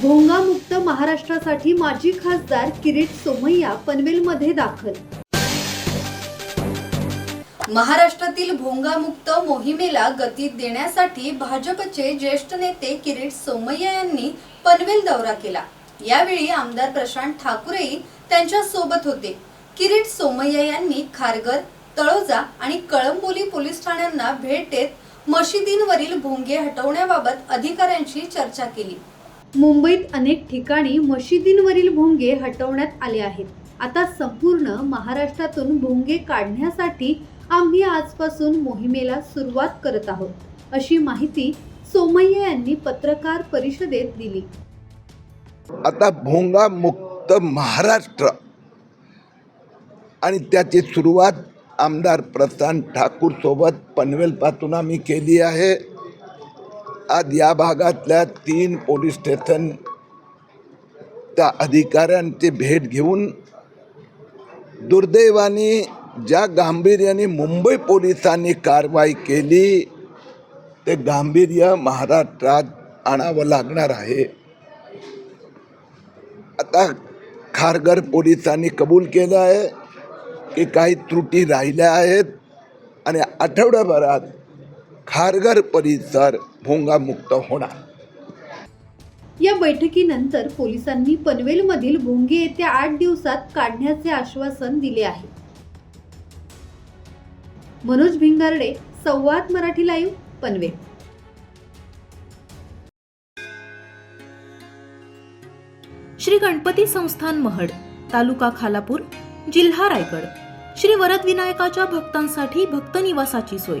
भोंगामुक्त महाराष्ट्रासाठी माजी खासदार किरीट सोमय्या पनवेलमध्ये दाखल. महाराष्ट्रातील भोंगामुक्त मोहिमेला गती देण्यासाठी भाजपचे ज्येष्ठ नेते किरीट सोमय्या यांनी पनवेल दौरा केला. यावेळी आमदार प्रशांत ठाकूरही त्यांच्यासोबत होते. किरीट सोमय्या यांनी खारघर तळोजा आणि कळंबोली पोलीस ठाण्यांना भेट देत मशिदींवरील भोंगे हटवण्याबाबत अधिकाऱ्यांशी चर्चा केली. मुंबईत अनेक ठिकाणी मशिदींवरील भोंगे हटवण्यात आले आहेत. आता संपूर्ण महाराष्ट्रातून भोंगे काढण्यासाठी आम्ही आजपासून मोहिमेला सुरुवात करत आहोत अशी माहिती सोमय्या यांनी पत्रकार परिषदेत दिली. आता भोंगा मुक्त महाराष्ट्र आणि त्याची सुरुवात आमदार प्रशांत ठाकूर सोबत पनवेलपासून आम्ही केली आहे. आज या भागातल्या तीन पोलीस स्टेशन त्या अधिकाऱ्यांची भेट घेऊन दुर्दैवाने ज्या गांभीर्याने मुंबई पोलिसांनी कारवाई केली ते गांभीर्य महाराष्ट्रात आणावं लागणार आहे. आता खारघर पोलिसांनी कबूल केलं आहे की काही त्रुटी राहिल्या आहेत आणि आठवड्याभरात खारघर परिसर भोंगामुक्त होणार. या बैठकीनंतर पोलिसांनी पनवेलमधील भोंगे येत्या आठ दिवसात काढण्याचे आश्वासन दिले आहे. मनोज भिंगारडे संवाद मराठी लाईव्ह पनवेल. श्री गणपती संस्थान महड तालुका खालापूर जिल्हा रायगड. श्री वरदविनायकाच्या भक्तांसाठी भक्त निवासाची सोय.